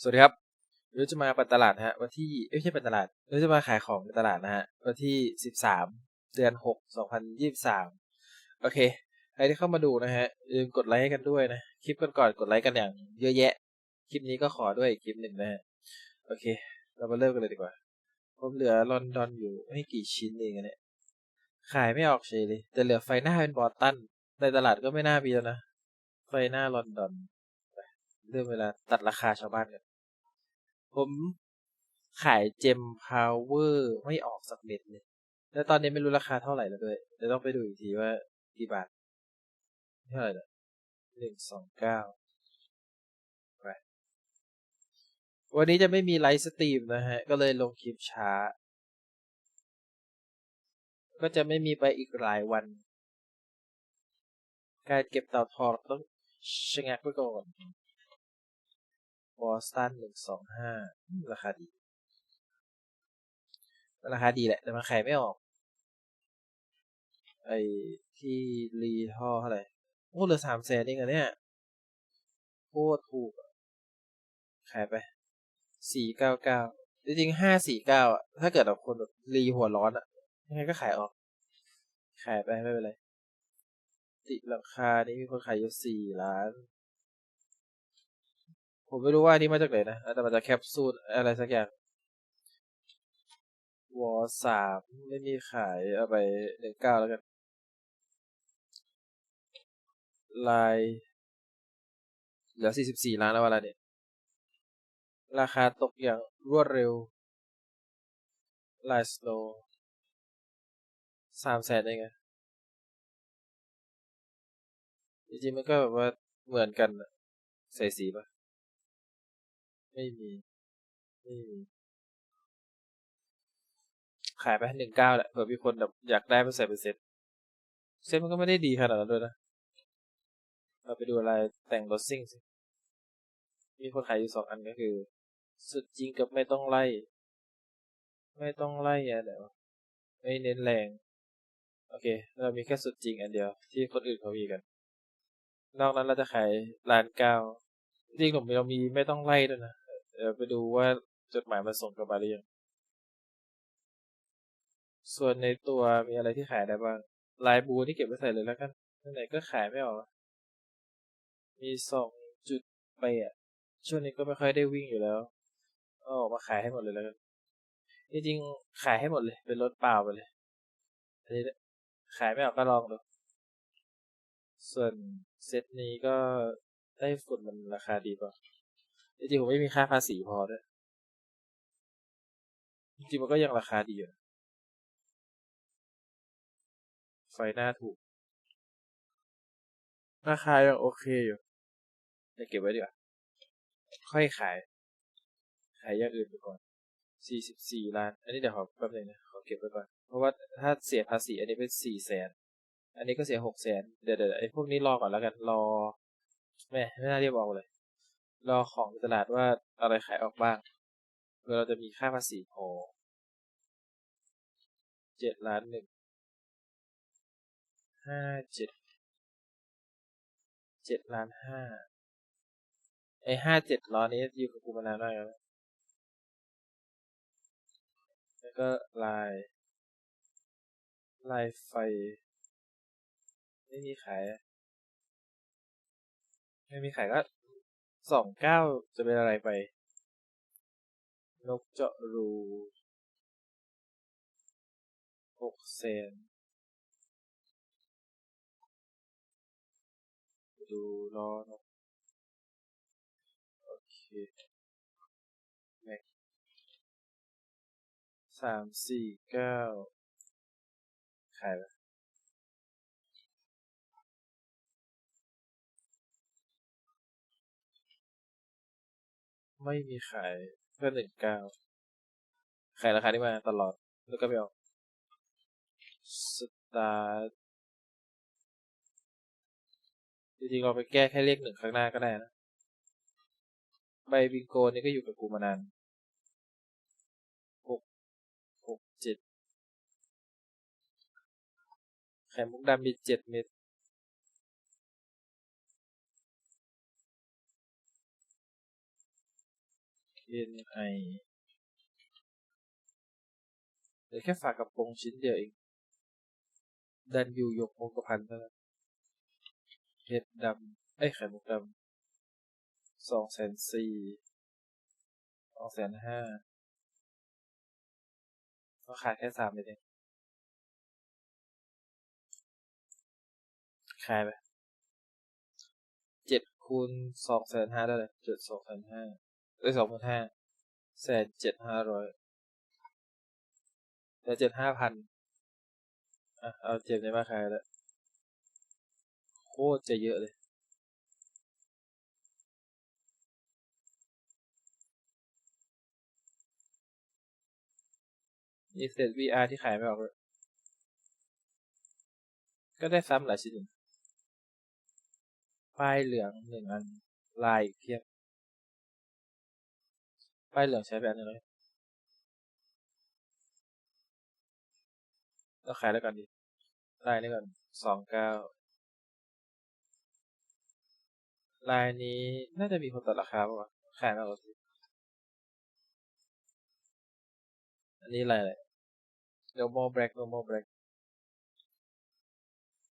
สวัสดีครับเราจะมาเปิดตลาดฮะวันที่ไม่ใช่เปิดตลาดเราจะมาขายของในตลาดนะฮะวันที่สิบสามเดือนหกสองพันยี่สิบสามโอเคใครที่เข้ามาดูนะฮะอย่าลืมกดไลค์กันด้วยนะคลิปก่อนๆกดไลค์กันอย่างเยอะแยะ คลิปนี้ก็ขอด้วยอีกคลิปหนึ่งนะฮะโอเค เรามาเริ่มกันเลยดีกว่า ผมเหลือลอนดอนอยู่ไม่กี่ชิ้นเองอะเนี่ยขายไม่ออกเฉยเลยแต่เหลือไฟหน้าเป็นบอสตันในตลาดก็ไม่น่ามีแล้วนะไฟหน้าลอนดอน เริ่มเวลาตัดราคาชาวบ้านกันผมขายเจมพาวเวอร์ไม่ออกสักเม็ดเลยแล้วตอนนี้ไม่รู้ราคาเท่าไหร่แล้วด้วยเดี๋ยวต้องไปดูอีกทีว่ากี่บาทเท่าไหร่ละหนึ่งสองเก้าไปวันนี้จะไม่มีไลฟ์สตรีมนะฮะ ก็เลยลงคลิปช้า ก็จะไม่มีไปอีกหลายวัน การเก็บเต่าทองต้องชะงักไว้ก่อน อสตันหนึ่งสองห้าราคาดี ราคาดีแหละ แต่มันขายไม่ออก ไอ้ที่รีท่อเท่าไหร่โอ้เหลือสามแสนเองอะเนี่ยโคตรถูกขายไปสี่เก้าเก้าจริงๆห้าสี่เก้าอะ ถ้าเกิดแบบคนแบบรีหัวร้อนอะยังไงก็ขายออก ขายไปไม่เป็นไร ติดราคานี้มีคนขายอยู่สี่ล้าน ผมไม่รู้ว่านนี้มาจากไหนนะ แต่มาจากแคปซูลอะไรสักอย่าง วอสามไม่มีขาย เอาไปหนึ่งเก้าแล้วกัน ลายเหลือสี่สิบสี่ล้านแล้วเวลาเนี่ย ราคาตกอย่างรวดเร็ว ลายสโลสามแสนเองอะจริงๆมันก็แบบว่าเหมือนกันใส่สีปะ ไม่มี ไม่มี ขายไปหนึ่งเก้าแหละเผื่อมีคนแบบอยากได้ไปใส่เป็นเซ็ตเซ็ตมันก็ไม่ได้ดีขนาดนั้นด้วยนะ เราไปดูอะไรแต่งรถซิ่งสิ มีคนขายอยู่สองอันก็คือ สุดจริงกับไม่ต้องไล่ ไม่ต้องไล่อะไรวะไม่เน้นแรง โอเค เรามีแค่สุดจริงอันเดียว ที่คนอื่นเขามีกัน นอกนั้นเราจะขายล้านเก้าจริงผมเรามีไม่ต้องไล่ด้วยนะ เดี๋ยวไปดูว่าจดหมายมาส่งกลับมาหรือยังส่วนในตัวมีอะไรที่ขายได้บ้างลายบูที่เก็บไว้ใส่เลยแล้วกันไหนก็ขายไม่ออก มีสองจุดไปอะ ช่วงนี้ก็ไม่ค่อยได้วิ่งอยู่แล้วก็ออกมาขายให้หมดเลยแล้วกันจริงๆขายให้หมดเลย เป็นรถเปล่าไปเลยอันนี้ขายไม่ออกก็ลองดู ส่วนเซตนี้ก็ได้ฝุ่นมันราคาดีป่ะ จริงๆผมไม่มีค่าภาษีพอด้วยจริงๆมันก็ยังราคาดีอยู่ไฟหน้าถูก ราคายังโอเคอยู่จะเก็บไว้ดีกว่า ค่อยขาย ขายอย่างอื่นไปก่อนสี่สิบสี่ล้าน อันนี้เดี๋ยวขอแป๊บนึงนะ ขอเก็บไว้ก่อน เพราะว่าถ้าเสียภาษี อันนี้เป็นสี่แสน อันนี้ก็เสียหกแสน เดี๋ยวเดี๋ยวไอ้พวกนี้รอก่อนแล้วกัน รอ แม่ไม่น่าเรียกบอกเลย รอของตลาดว่าอะไรขายออกบ้างเพื่อเราจะมีค่าภาษีพอเจ็ดล้านหนึ่งห้าเจ็ดเจ็ดล้านห้าไอห้าเจ็ดล้อนี้อยู่กับกูมานานมากแล้วแล้วก็ลาย ลายไฟ ไม่มีขาย ไม่มีขายก็ สองเก้าจะเป็นอะไรไป นกเจาะรูหกเซนดูล้อนกโอเคแม็กสามสี่เก้าขายไป ไม่มีขายเพื่อหนึ่งเก้าขายราคานี้มาตลอด แล้วก็ไม่ออสตาร์จริงๆเราไปแก้แค่เลขหนึ่งข้างหน้าก็ได้นะ ใบบิงโกนี่ก็อยู่กับกูมานานหกหกเจ็ดไข่มุกดำมีเจ็ดเม็ด NI เหลือแค่ฝากกระโปรงชิ้นเดียวเอง ดันยูยกโมกพันเท่านั้นเห็ดดำไอ้ไข่มุกดำสองแสนสี่สองแสนห้าก็ขายแค่สามเลยเองขายไปเจ็ดคูณสองแสนห้าได้เลยเจ็ดสองแสนห้า เอ้ยสองพันห้าแสนเจ็ดห้าร้อยแต่เจ็ดห้าพันอะเอาเจ็บในมาขายแล้วโคตรจะเยอะเลยมีเศษ VR ที่ขายไม่ออกเลยก็ได้ซ้ำหลายชิ้นป้ายเหลืองหนึ่งอัน ลายเพียบ ป้ายเหลืองใช้แบบนี้เลยเราขายแล้วกันดีลายนี้ก่อนสองเก้าลายนี้น่าจะมีคนตัดราคาป่ะขายมากกว่าอันนี้ลายอะไร normal black normal black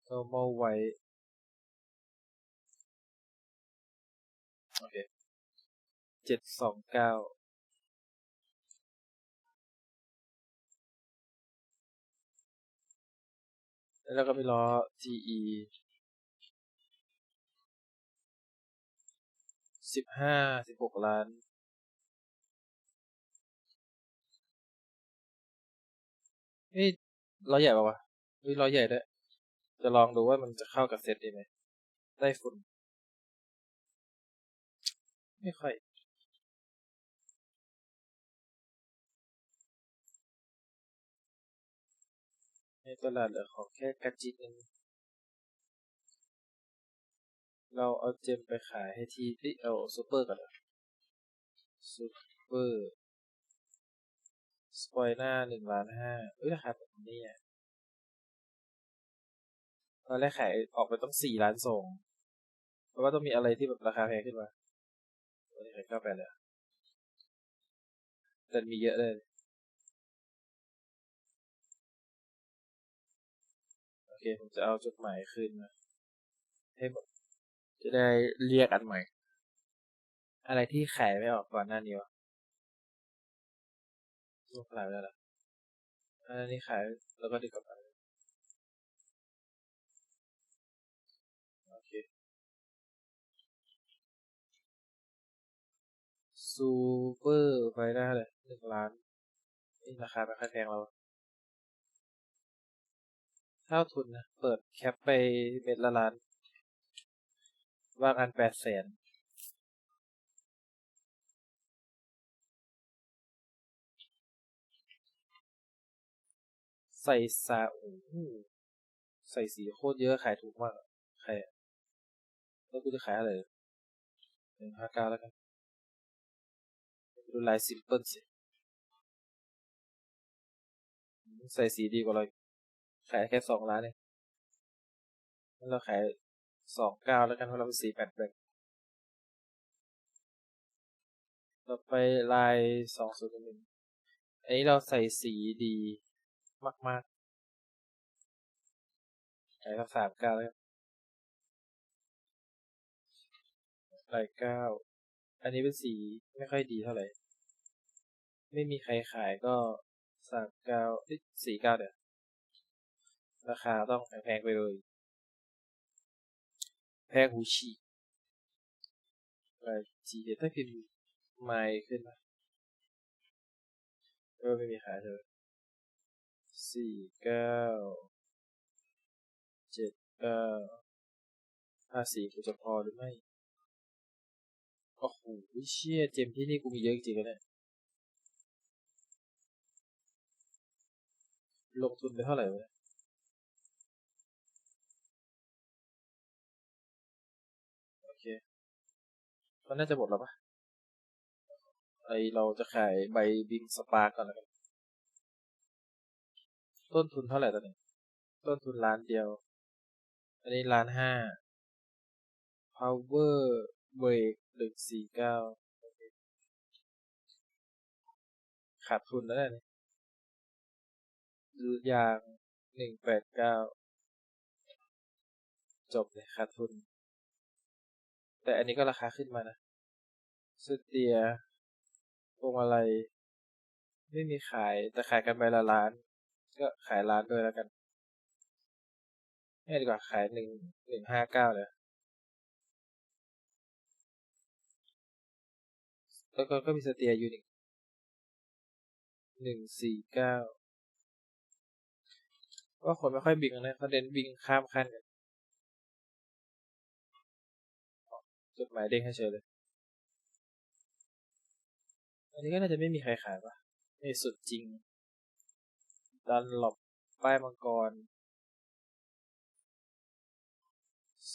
normal white โอเคเจ็ดสองเก้า แล้วก็มีล้อ GE สิบห้าสิบหกล้าน เฮ้ยล้อใหญ่ป่าวะเฮ้ยล้อใหญ่ด้วย จะลองดูว่ามันจะเข้ากับเซตดีไหมได้ฝุ่น ไม่ค่อย ในตลาดเหลือของแค่กระจิตนึงเราเอาเจมไปขายให้ทีที่เอาซูเปอร์ก่อนนะซูเปอร์สปอยหน้าหนึ่งล้านห้าเอ้ยราคาแบบนี้อะตอนแรกขายออกไปต้องสี่ล้านส่งเพราะว่าต้องมีอะไรที่แบบราคาแพงขึ้นมาตัวนี้ขายเก้าแปดเลยแต่มีเยอะเลย เคผมจะเอาจดหมายคืนมาให้หมจะได้เรียกอันใหม่ อะไรที่ขายไม่ออกก่อนหน้านี้วะลูกขายไปแล้วล่ะอันนี้ขายแล้วก็ดึกกลับมาโอเคซูเปอร์ไฟหน้เลยหนึ่งล้าน นี่ราคาไม่ค่อยแพงเรา เท่าทุนนะ เปิดแคปไปเม็ดละล้านว่ากันแปดแสนใส่สาโอ้ใส่สีโคตรเยอะขายถูกมากใครแล้วกูจะขายอะไรหนึ่งห้าเก้าแล้วกันดูลายซิมเพิลสิใส่สีดีกว่าเรา ขายแค่สองล้านเองเราขายสองเก้าแล้วกันเพราะเราเป็นสีแปดแบกต่อไปลายสองศูนย์หนึ่งอันนี้เราใส่สีดีมากๆขายสักสามเก้าแล้วลายเก้า อันนี้เป็นสีไม่ค่อยดีเท่าไหร่ ไม่มีใครขายก็สามเก้าสี่เก้าเดี๋ยว ราคาต้องแพงไปเลย แพงหูฉีกลายจีเดถ้าพิมพ์ไม่ขึ้นมาก็ไม่มีขายเลยสี่เก้าเจ็ดเก้าห้าสี่กูจะพอหรือไม่โอ้โหเชี่ยเจมที่นี่กูมีเยอะจริงๆเนี่ยลงทุนไปเท่าไหร่วะ มันน่าจะหมดแล้วปะไอเราจะขายใบบิงสปาร์ก่อนแล้วกัน ต้นทุนเท่าไหร่ตอนนี้ ต้นทุนล้านเดียว อันนี้ล้านห้า power break หนึ่งสี่เก้าขาดทุนแล้วเนี่ยยางหนึ่งแปดเก้าจบเลยขาดทุน แต่อันนี้ก็ราคาขึ้นมานะสุดเตียพวงมาลัยไม่มีขายแต่ขายกันใบละล้าน ก็ขายล้านด้วยแล้วกันไม่ดีกว่าขายหนึ่งหนึ่งห้าเก้าเลยแล้วก็ก็มีสเตียอยู่หนึ่งหนึ่งสี่เก้าว่าคนไม่ค่อยบิงนะเขาเน้นบิงข้ามขั้นกัน จดหมายเด้งให้เฉยเลย อันนี้ก็น่าจะไม่มีใครขายปะในสุดจริง ดันหลบป้ายมังกร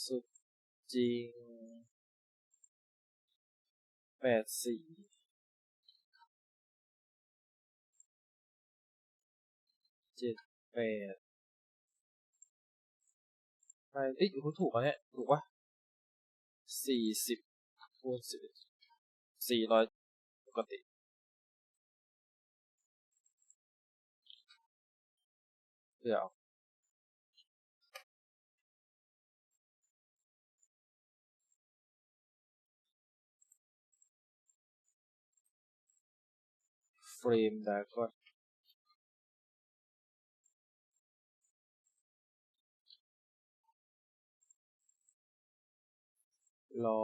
สุดจริงแปดสี่เจ็ดแปดไปเอ้ยคุณถูกอะเนี่ย ถูกปะ สี่สิบคูณสิบสี่ร้อยปกติเดี๋ยวเฟรมดากอน ล้อ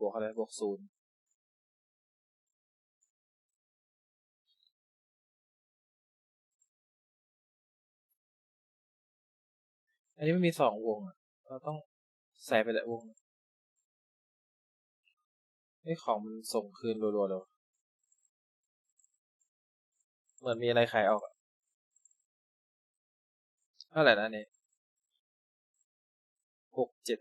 บวกอะไรบวกศูนย์อันนี้มันมีสองวงอะเราต้องใส่ไปแต่วงนี่ของมันส่งคืนรัวๆเลยเหมือนมีอะไรขายออกเท่าไหร่นะนี่หกเจ็ด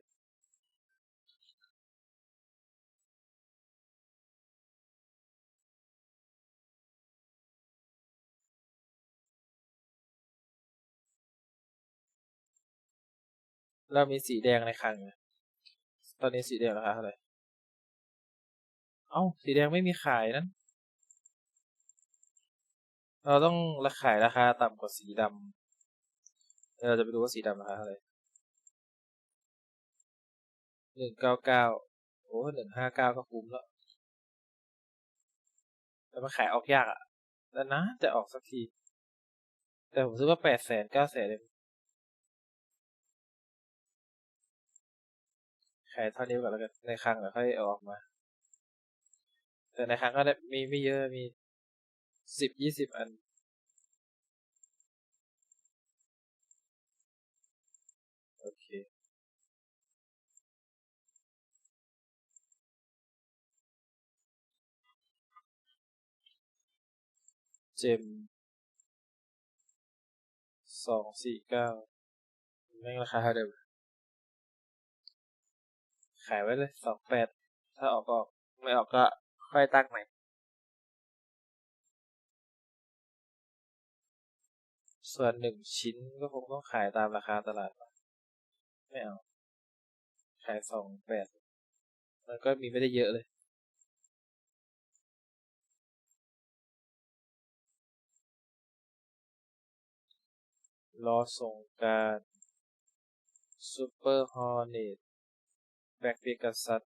เรามีสีแดงในคลังตอนนี้สีแดงราคาเท่าไหร่เอ้าสีแดงไม่มีขายนั้น เราต้องราขายราคาต่ำกว่าสีดำเราจะไปดูว่าสีดำราคาเท่าไหร่หนึ่งเก้าเก้าโอ้หนึ่งห้าเก้าก็คุ้มแล้วแต่มันขายออกยากอะแต่นะจะออกสักที แต่ผมซื้อว่าแปดแสนเก้าแสนเลย ขายเท่านี้ก่อนแล้วกันในคลังเดี๋ยวค่อยออกมา แต่ในคลังก็ได้มีไม่เยอะมีสิบยี่สิบอันโอเค เจมสองสี่เก้าแม่งราคาเท่าเดิม ขายไว้เลยสองแปดถ้าออกก็ออกไม่ออกก็ค่อยตั้งใหม่ส่วนหนึ่งชิ้นก็คงต้องขายตามราคาตลาดไม่เอา ขายสองแปดมันก็มีไม่ได้เยอะเลยรอส่งการซูเปอร์ฮอร์เนต แบ็กเบกัสัต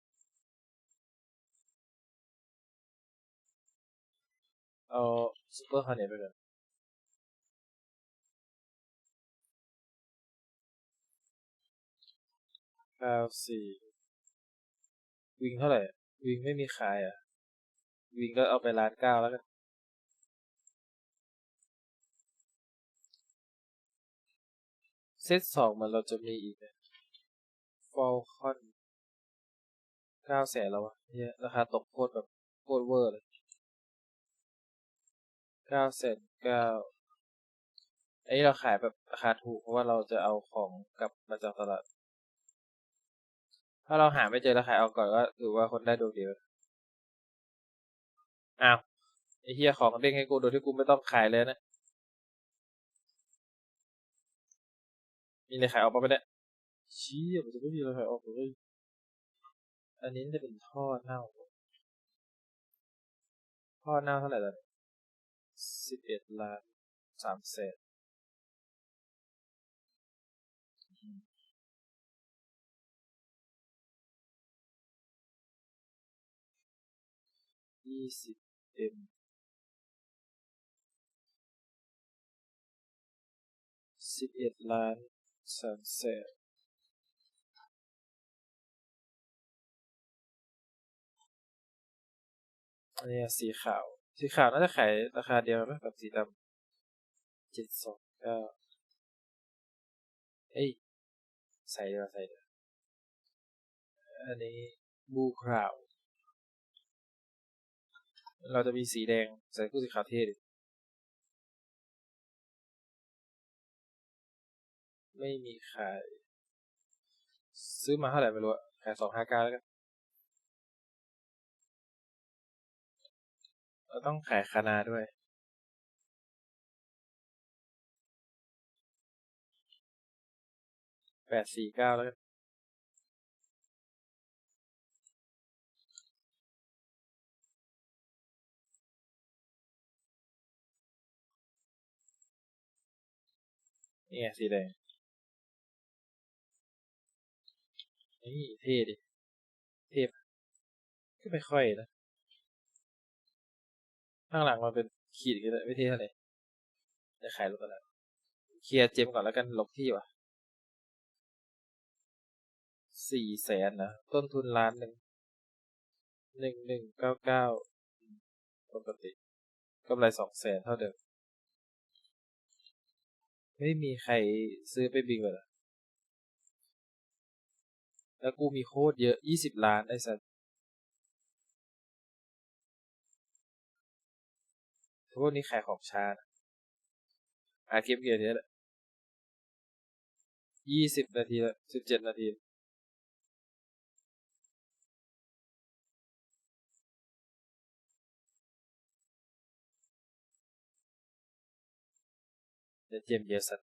เอาซูเปอร์ฮอร์เนตไปก่อนเก้าสี่วิงเท่าไหร่ วิงไม่มีขายอะ วิงก็เอาไปล้านเก้าแล้วกันเซตสองมันเราจะมีอีกนะฟอลคอน เก้าแสนแล้ววะเนี่ยราคาตกโคตรแบบโคตรเวอร์เลยเก้าแสนเก้าอันนี้เราขายแบบราคาถูกเพราะว่าเราจะเอาของกลับมาจากตลาด ถ้าเราหาไม่เจอเราขายเอาก่อนก็ถือว่าคนได้ดวงเดียวอ้าวไอ้เฮียของเด้งให้กูโดยที่กูไม่ต้องขายเลยนะ มีอะไรขายออกมาไปเนี่ยชี้มันจะไม่มีอะไรขายออกเลย อันนี้จะเป็นท่อเน่า ท่อเน่าเท่าไหร่ตอนนี้สิบเอ็ดล้านสามแสนยี่สิบเอ็มสิบเอ็ดล้านสามแสน นนี้สีขาว สีขาวน่าจะขายราคาเดียวไหมกับสีดำเจ็ดสองเก้าเอ้ยใส่เดียวใส่เดียวอันนี้บูคราวเราจะมีสีแดงใส่คู่สีขาวเท่ดิไม่มีขาย ซื้อมาเท่าไหร่ไม่รู้อะขายสองห้าเก้าแล้วกัน เราต้องขายคานาด้วย แปดสี่เก้าแล้วกันนี่ไงสีแดงนี่เท่ดิ เท่ปะก็ไม่ค่อยนะ ข้างหลังมันเป็นขีดกันเลยไม่เท่เท่าไหร่จะขายรถกันแล้วเคลียร์เจมก่อนแล้วกันลบที่ว่ะสี่แสนนะ ต้นทุนล้านหนึ่งหนึ่งหนึ่งเก้าเก้าปกติกำไรสองแสนเท่าเดิม ไม่มีใครซื้อไปบิงเลยแล้วกูมีโคตรเยอะยี่สิบล้านไอ้สัส พวกนี้ขายของช้านะอาเกมเกียร์นี้แหละยี่สิบนาทีละสิบเจ็ดนาที จะเจียมเยสัน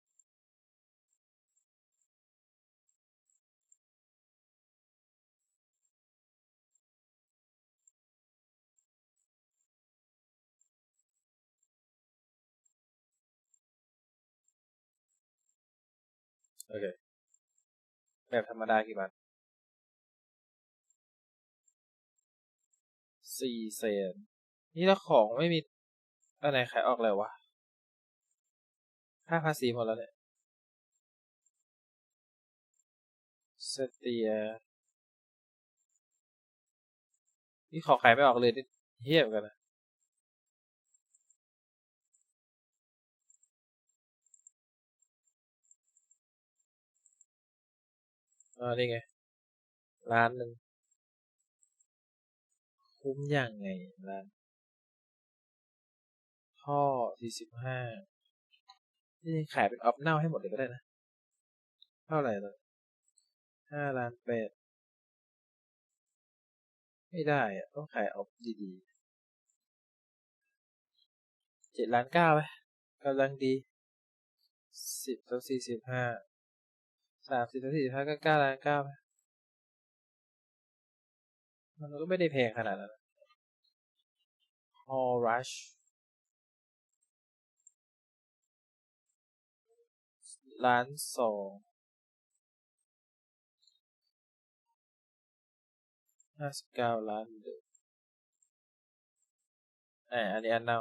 โอเค แบบธรรมดากี่บาทสี่แสนนี่แล้วของไม่มีอันไหนขายออกเลยวะค่าภาษีหมดแล้วเนี่ยสเตียนี่ขอขายไม่ออกเลยนี่เฮี้ยเหมือนกันนะ อ่านี่ไง ร้านหนึ่งคุ้มยังไงร้านท่อสี่สิบห้านี่ขายเป็นออฟเน่าให้หมดเลยก็ได้นะ เท่าไหร่ละห้าล้านแปดไม่ได้อะต้องขายออฟดีๆเจ็ดล้านเก้าไปกำลังดีสิบต่อสี่สิบห้า สามสิบสี่สิบห้าก็เก้าล้านเก้ามันก็ไม่ได้แพงขนาดนั้นฮอลรัชล้านสองห้าสิบเก้าล้านเดิมอ่อันนี้อันเน่า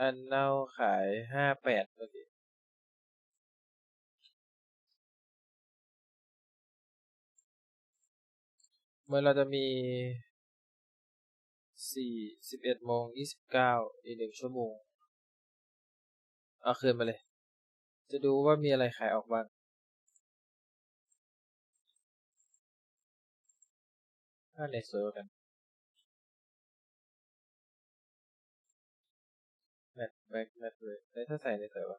อันเน่าขายห้าแปดเมื่อกี้เมื่อเราจะมีสี่สิบเอ็ดโมงยี่สิบเก้าอีกหนึ่งชั่วโมง เอาคืนมาเลย จะดูว่ามีอะไรขายออกบ้างถ้าในสวยกัน แบ็คแมทเลยแล้วถ้าใส่ในสวยวะ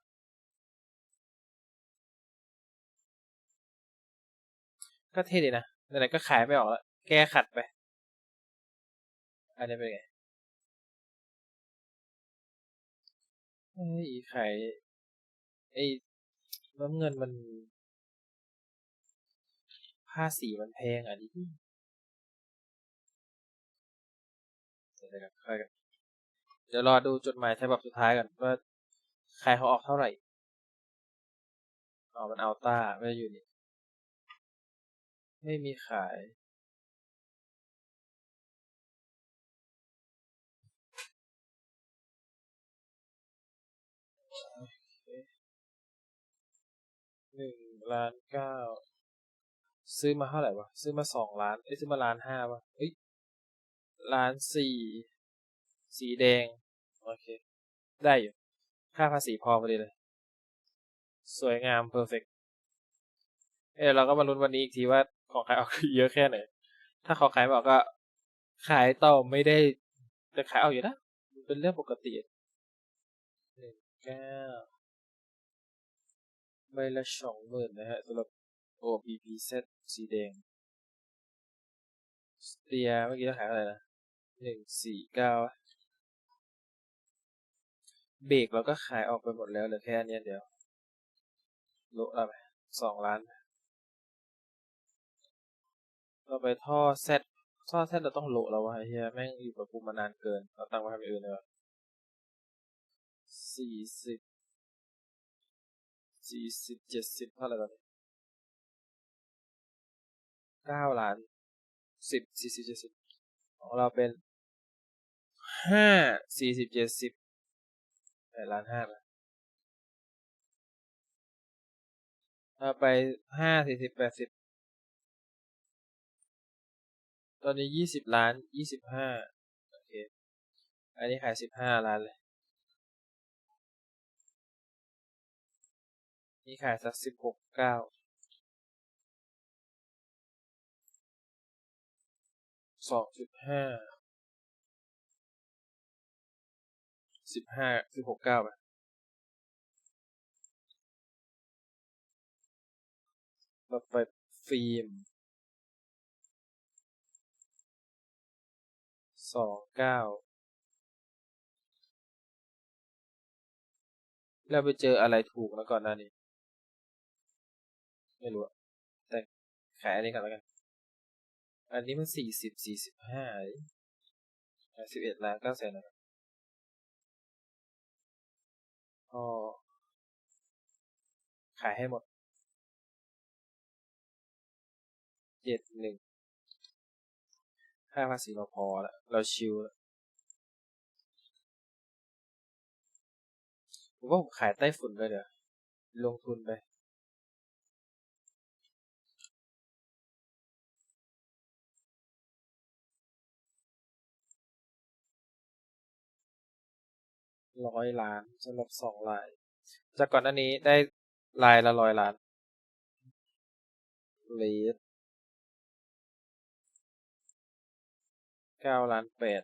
ก็เท่ดีนะ ไหนๆก็ขายไม่ออกแล้ว แก้ขัดไป อันนี้เป็นไงไอ้ขายไอ้น้ำเงินมัน ผ้าสีมันแพงอะดิเดี๋ยวกันค่อยกัน เดี๋ยวรอดูจดหมายฉบับสุดท้ายกันว่าใครเขาออกเท่าไหร่อ๋อมันอัลต้าไม่อยู่นี่ไม่มีขาย หนึ่งล้านเก้า ซื้อมาเท่าไหร่วะ ซื้อมาสองล้าน เอ้ย ซื้อมาล้านห้าวะเอ้ยล้านสี่ สีแดง โอเค ได้อยู่ ค่าภาษีพอพอดีเลย สวยงามเพอร์เฟกเอ้ยเราก็มาลุ้นวันนี้อีกทีว่าของขายออกเยอะแค่ไหน ถ้าของขายออกก็ ขายต่อไม่ได้แต่ขายออกอยู่นะ เป็นเรื่องปกติหนึ่งเก้าใบละสองหมื่นนะฮะสำหรับ OPP set สีแดงสเตียเมื่อกี้เราขายเท่าไหร่นะหนึ่งสี่เก้า เบรกเราก็ขายออกไปหมดแล้วเหลือแค่อันนี้เดียวโลละไปสองล้านเราไปท่อเซตท่อเซตเราต้องโลแล้ววะไอ้เฮียแม่งอยู่กับกูมานานเกินเราตั้งไว้ทำอย่างอื่นเลยสี่สิบสี่สิบเจ็ดสิบเท่าไหร่ตอนนี้เก้าล้านสิบสี่สิบเจ็ดสิบของเราเป็นห้าสี่สิบเจ็ดสิบ แปดล้านห้าไปเราไปห้าสี่สิบแปดสิบตอนนี้ยี่สิบล้านยี่สิบห้าโอเค อันนี้ขายสิบห้าล้านเลย นี่ขายสักสิบหกเก้าสองจุดห้า สิบห้าสิบหกเก้าไปต่อไปฟิล์มสองเก้าเราไปเจออะไรถูกแล้วก่อนหน้านี้ ไม่รู้แต่ขายอันนี้ก่อนแล้วกัน อันนี้มันสี่สิบสี่สิบห้าสิบเอ็ดล้านเก้าแสนนะ ก็ขายให้หมด เจ็ดหนึ่งค่าภาษีเราพอแล้ว เราชิวแล้วผมว่าผมขายใต้ฝุ่นเลยเดี๋ยวลงทุนไป ร้อยล้านสำหรับสองลาย จากก่อนหน้านี้ได้ลายละร้อยล้านเลสเก้าล้านแปด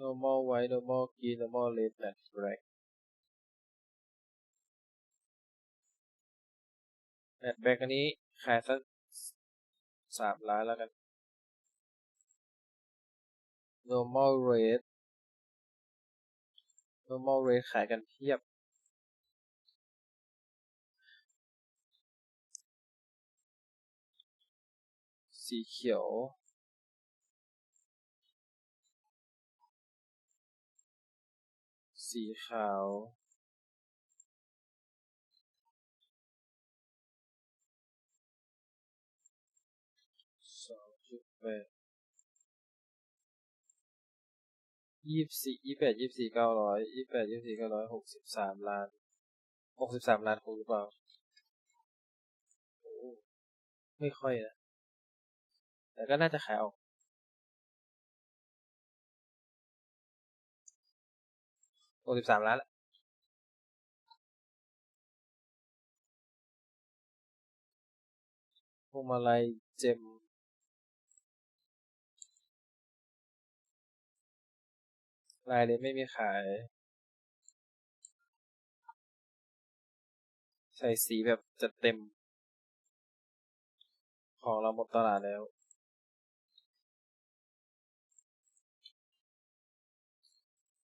normal white normal green normal red and black แมทแบ็กอันนี้ขายสักสามล้านแล้วกัน normal red normal red ขายกันเพียบ สีเขียว สีขาวสองจุดแปด ยี่สิบสี่ยี่แปดยี่สี่เก้าร้อยยี่แปดยี่สี่เก้าร้อยหกสิบสามล้านหกสิบสามล้านคงหรือเปล่าโอ้ไม่ค่อยนะแต่ก็น่าจะขายออกหกสิบสามล้านแหละพวงมาลัยเจม ลายเลยไม่มีขาย ใส่สีแบบจัดเต็ม ของเราหมดตลาดแล้ว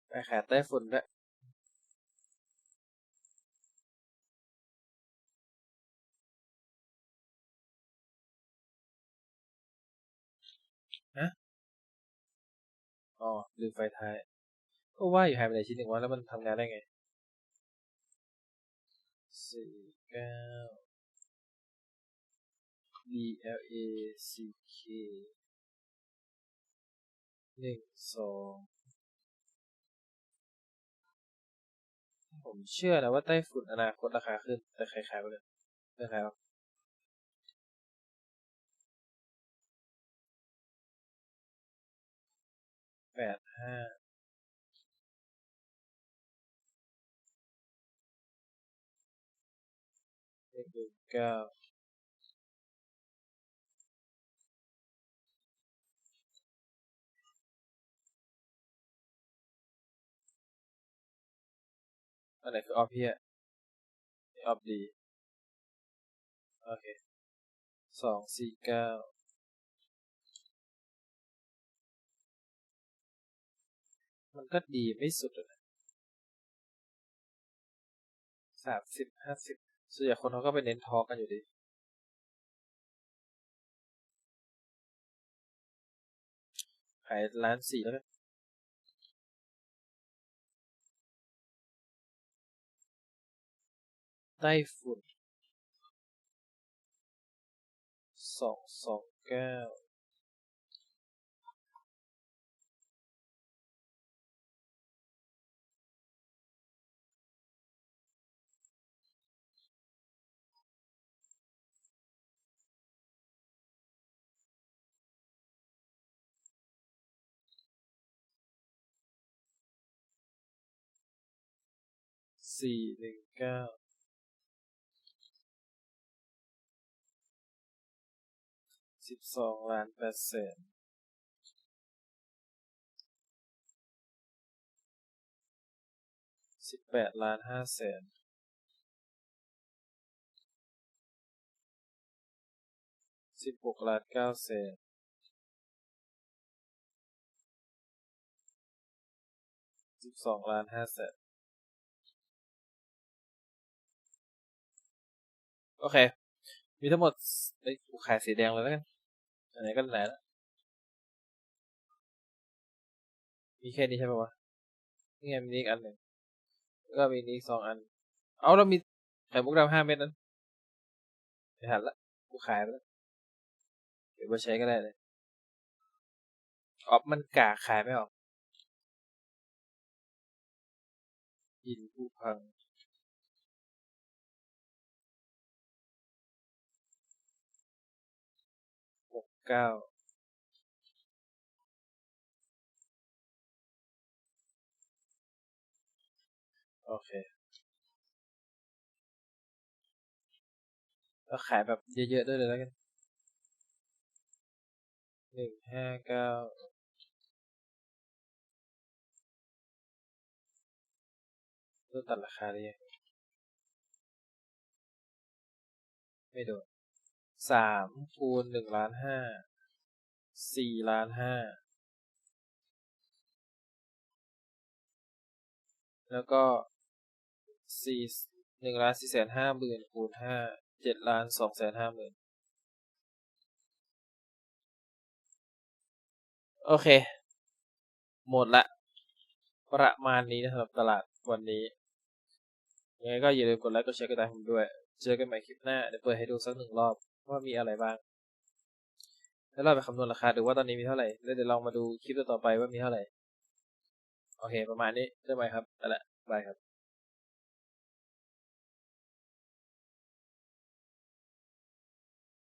ไปขายใต้ฝุ่นด้วยฮะอ๋อลืมไฟท้าย ก็ว่าอยู่หายไปไหนชิ้นหนึ่งวะแล้วมันทำงานได้ไงสี่เก้า B L A C K หนึ่งสองผมเชื่อนะว่าไต้ฝุ่นอนาคตราคาขึ้น แต่ใครขายไปเลยไม่ขายหรอกแปดห้า หนึ่งหนึ่งเก้าอันไหนคือออฟเฮียออฟดีโอเคสองสี่เก้ามันก็ดีไม่สุดอะนะสามสิบห้าสิบ ส่วนใหญ่คนเขาก็ไปเน้นทอล์กกันอยู่ดีขายล้านสี่แล้วกันไต้ฝุ่นสองสองเก้า สี่หนึ่งเก้าสิบสองล้านแปดแสนสิบแปดล้านห้าแสนสิบหกล้านเก้าแสนสิบสองล้านห้าแสน โอเค มีทั้งหมดไอ้กูขายสีแดงเลยแล้วกันอันไหนก็ไหนละมีแค่นี้ใช่ไหมวะนี่ไงมีนี่อีกอันหนึ่งแล้วก็มีนี่อีกสองอัน เอาแล้วมีไข่มุกดำห้าเม็ดนั้นไม่ทันละกูขายไปแล้วเก็บไว้ใช้ก็ได้เลยออฟมันกาขายไม่ออกยินผู้พัง หกเก้าโอเคแล้วขายแบบเยอะๆด้วยเลยแล้วกันหนึ่งห้าเก้าเริ่มตัดราคาได้ยังไม่โดน สามคูณหนึ่งล้านห้าสี่ล้านห้าแล้วก็สี่หนึ่งล้านสี่แสนห้าหมื่นคูณห้าเจ็ดล้านสองแสนห้าหมื่นโอเค หมดละ ประมาณนี้นะสำหรับตลาดวันนี้ ยังไงก็อย่าลืมกดไลค์กดแชร์กดติดตามผมด้วย เจอกันใหม่คลิปหน้า เดี๋ยวเปิดให้ดูสักหนึ่งรอบ ว่ามีอะไรบ้าง แล้วเราไปคำนวณราคาดูว่าตอนนี้มีเท่าไหร่ แล้วเดี๋ยวลองมาดูคลิปต่อไปว่ามีเท่าไหร่ โอเค ประมาณนี้ได้ไหมครับไปละบายครับ